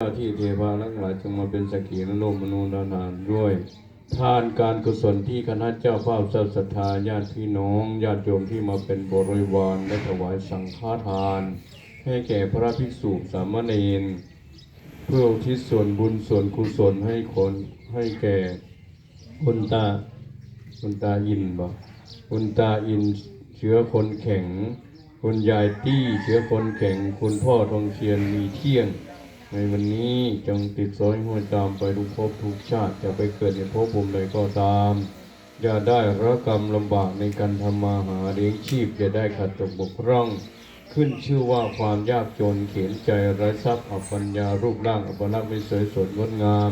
เจ้าที่เทวาทั้งหลายจงมาเป็นสักขีและโลมนูนานานด้วย ทานการกุศลที่คณะเจ้าภาพเจ้ศรัทธาญาติพี่น้องญาติโยมที่มาเป็นบริวารและถวายสังฆทาน ให้แก่พระภิกษุสามเณรเพื่อทิศส่วนบุญส่วนกุศลให้คนให้แก่คุณตาคุณตาอินบ่คุณตาอินเชื้อคนแข็งคุณยายตี้เชื้อคนแข็งคุณพ่อทองเทียนมีเที่ยง ในวันนี้จงติดสอยหัวตามไปทุกภพทุกชาติจะไปเกิดในภพภูมิใดก็ตาม อย่าได้ระกรรมลำบากในการทำมาหาเลี้ยงชีพอย่าได้ขัดตกบกพร่อง ขึ้นชื่อว่าความยากจนเขียนใจไร้ทรัพย์อัปัญญารูปร่างอัปลักษณ์ไม่สวยสดงดงาม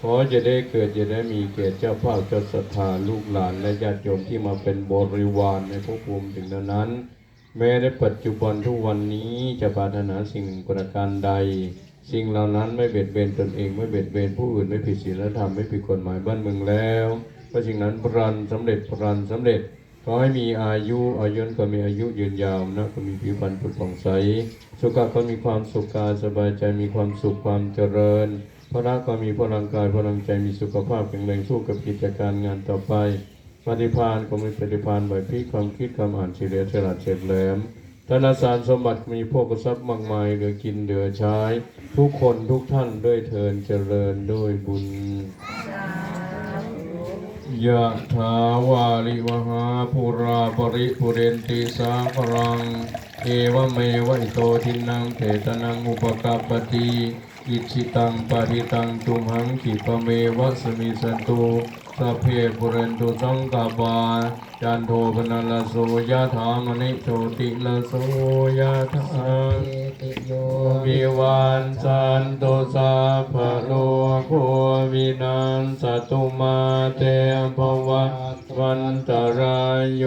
ขอจะได้เกิดจะได้มีเกียรติเจ้าภาพเจ้าศรัทธาลูกหลานและญาติโยมที่มาเป็นบริวารในภพภูมิถึงนั้น แม้ในปัจจุบันทุกวันนี้จะปรารถนาสิ่งประการใด สิ่งเหล่านั้นไม่เบียดเบียนตนเองไม่เบียดเบียนผู้อื่นไม่ผิดศีลธรรมไม่ผิดกฎหมายบ้านเมืองแล้วเพราะสิ่งนั้นพรันสำเร็จพรันสำเร็จขอให้มีอายุอายุก็มีอายุยืนยาวนะก็มีผิวพรรณผุดผ่องใส สุขก็มีความสุขกายสบายใจมีความสุขความเจริญพระก็มีพลังกายพลังใจมีสุขภาพแข็งแรงสู้กับกิจการงานต่อไปปฏิพานก็มีปฏิพานไหวพริบความคิดคำอ่านเฉลียวฉลาดเฉลียแหลม ธนาสารสมบัติมีพวกทรัพย์มากมายเหลือกินเหลือใช้ ทุกคนทุกท่านด้วยเทินเจริญด้วยบุญยะถาวาลิวหาปุราปริปุเรนติสาครัง เอวเมวะอิโตทินังเตตนังอุปกปปติอิชิตังปะริตังตุมหังขิปเมวะสมิสันตุ สัพเพปุเรนตุสังกาปาจันโทปนัลโสยะธามนิโชติลโสยะถาติโยวิวันจันตุสัพพะโลโควินันสตุมาเตภวะ วันตรายโย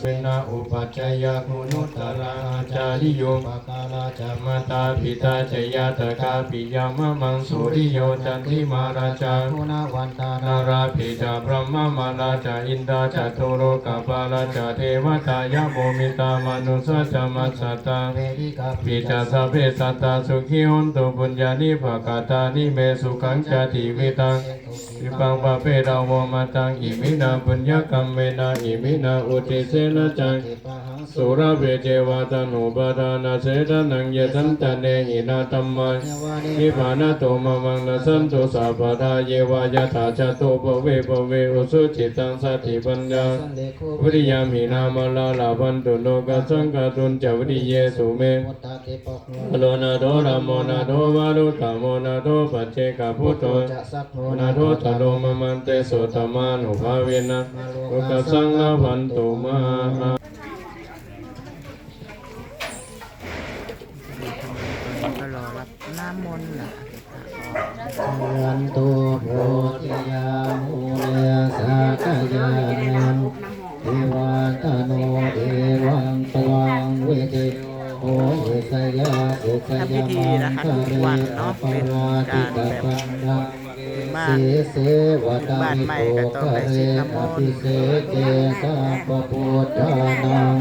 สนะอุปัชฌยคุณุตระอาจาริโยปะกาลาจามตาปิตาจยาตกาปิยามะมังสุริโยจันทิมาราชามุนาวันตานาราปิจาพระมมาราชาอินทราจัตุโรกาปาราชาเทวตายาโมมิตามนุสจามัสสตาปิจาสเพสัตตาสุขีหุนตุปุญญานิภากาตานิเมสุขังจติวิตังวิปังปะเปดาวมาตังอิมินาปุญญกัมเวนาอิมินาอุติเสนะจังติปะหัง สุรเวเจวาตานุปทานาเสตนังยตันตเนหินาตัมมังเทวานินิพานะโตมะมังนะสันตุสัพพะทาเยวายะถาจโตปเวปเวอุสุจิตังสัตถิปัญญาวิริยามินามาลาลาพันตุโลกัสสังกตุนจวิริเยสุเมมุตตาเทปะโนอลนาโดรามโมนาโดวารุตามโมนาโดปัจเจกพุทโธจะโนนาโดตโลมมันเตโสตมานุภาเวนะโลกัสสังลาพันตุมา ยันตุโพธิยามุเรสากยานังเทวาตโนเอวังตวังเวทิโอเอสยาเอสยามังคะเรอปาราติกาปันดาบ้าเสนเสวตามิโตคะเรอภิเสเกสัพพุทธานัง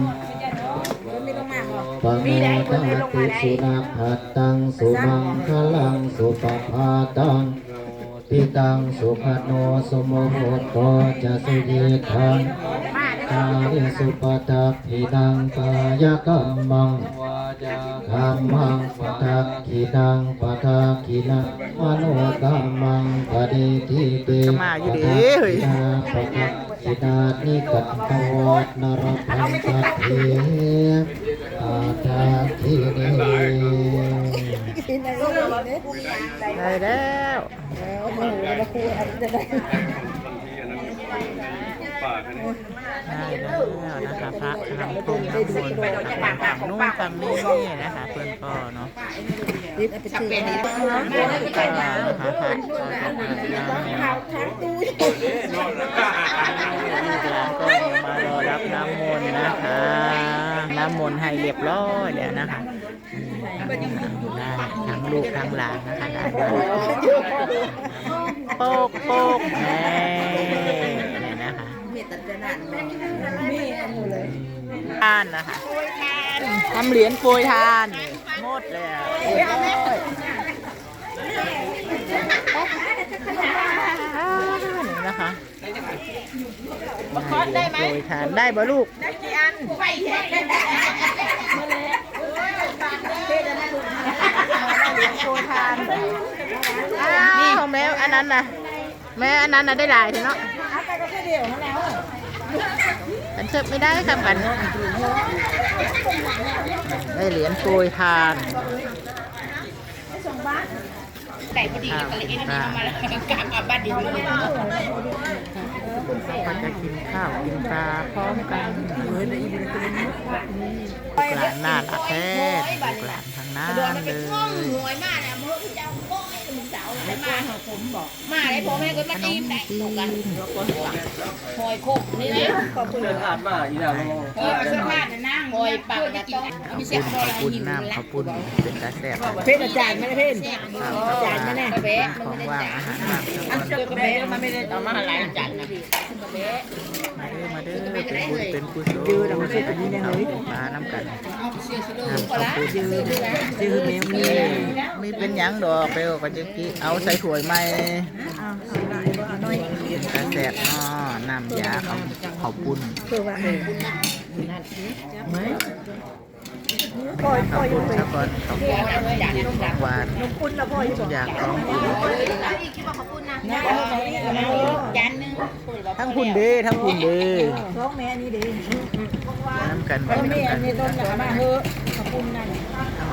ปังโมตติสุนัขหัตตังสุมังคลังสุปภาตังปิตังสุขโนสุโมโหโตจะสุเยทังกาลิสุปทักขินังกายกรรมังธรรมังปทักขินังปทักขินังมโนกรรมังปฏิทิเตก็มาอยู่ดีเฮ้ยปะทักขินานิกัตตวัตนรพันตเท ได้แล้วได้แล้วนะคะพระทำตรงน้ำมนต์นะคะฝั่งนู้นฝั่งนี้นะคะเพื่อนก็เนาะนะคะพระก็จะทำน้ำลูกหลาน้ำมนต์ให้เรียบร้อยแล้วนะคะทั้งลูกทั้งหลานนะคะได้โป๊กโป๊กแม่เนี่นะคะท่านนะคะทำเหรียญโปรยทานหมดเลยนี่นะคะ อะได้ไหมทานได้บ่ลูกอ้าวของแม่อันนั้นน่ะแม่อันนั้นน่ะได้หลายเถอะเนาะอันเชิบไม่ได้ครับกันได้เหรียญโปรยทานไก่พอดีกับเลยเอ็นนี่มาแล้วกลับกลับบ้านดีเลย ก็จะกินข้าวกินปลาพร้อมกันลูกหลานน่ารักแท้ลูกหลานทางนั้นเลย งสาวอะไรมาผมบอกมาเลยพ่อแม่ก็มาตีมได้ตกกันหอยโคกนี่นะขอบคุณเดินผ่านมาอีน่าเออเสื้อผ้าเนี่ยนั่งหอยปากกระต้องมีเสียงคอข้าวเรหิวน้ำแล้ข้าววปุ้นเป็นตาแซ่บเพชรอาจารย์ไม่ได้เพชรอาจารย์ไม่ได้กระเบะของว่างอาหารว่างอันเจอกระเบะมันไม่ได้ต่อมาหลายจานนะกระเบะมาเด้อมาเด้อเป็นบุญเป็นกุศลยืดมาช่วยกันนี่เลยปลาน้ำกันเสียสลือก็ละยืดนะจื้อแมวมีไมีเป็นหยังดอกเปลวก็จะกินเอาใส่ถ้วยใหม่ตาแซ่บเนาะน้ำยาของข้าวปุ้นข้าวปุ้นซะก่อนข้าวปุ้นหวานอยากของกินจานนึงทั้งคุณเด้ทั้งคุณเด้ร้องแม่นี่เด้น้ำกันแม่อันนี้ต้นมาเฮอะขอ บคุณนั่น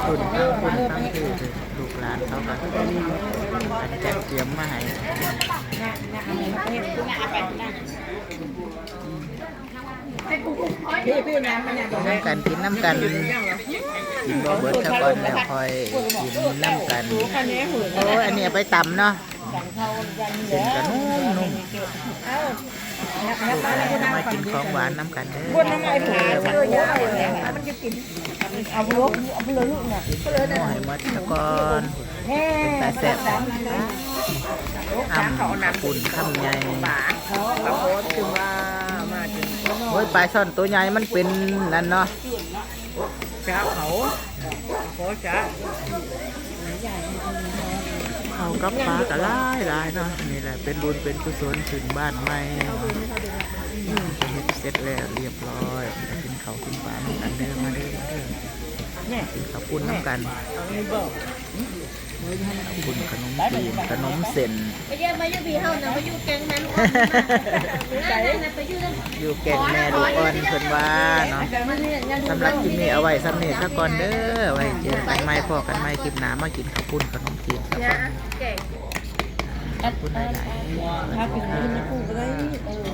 คุณทั้งคุณทั้งคือลูกหลานเขาก็จัดเตรียมมาให้น้ำกันกินน้ำกันกินบ่เบิดซะก่อนแล้วค่อยกินน้ำกันโอ้อันนี้ไปตำเนาะเส้นกระนุ่มนุ่ม มากินของหวานน้ำกันเด้อคนน้ำลายผ่าเยอะเยอะมันจะกินเอาพลุเอาพลุลูกเนี่ยหอยมดตะกอนเป็นตาแซ่บอ้ำปุ่นคำใหญ่โอ้ยปลาช่อนตัวใหญ่มันเป็นนั่นเนาะจ้าเขาโคจ้า เขากับปลาก็หลายหลายเนาะนี่แหละเป็นบุญเป็นกุศลถึงบ้านใหม่เสร็จแล้วเรียบร้อยจะกินข้าวกินปลาน้ำกันเด้อมาเด้อมาเด้อเนี่ยกินข้าวปุ้นน้ำกันข้าวปุ้นขนมจีนขนมเส้นไปเยี่ยมมาอยู่พี่เฮานะไปอยู่แกงนั้นไปอยู่นั่นอยู่แก่นแม่ลูกอ่อนเพิ่นว่าเนาะสำหรับคลิปนี้เอาไว้สำเนีซะก่อนเด้อไว้เจอกันใหม่พอกันใหม่คลิปหน้ามากินข้าวปุ้นขนมจีน Okay. Happy. Happy. Happy. Happy.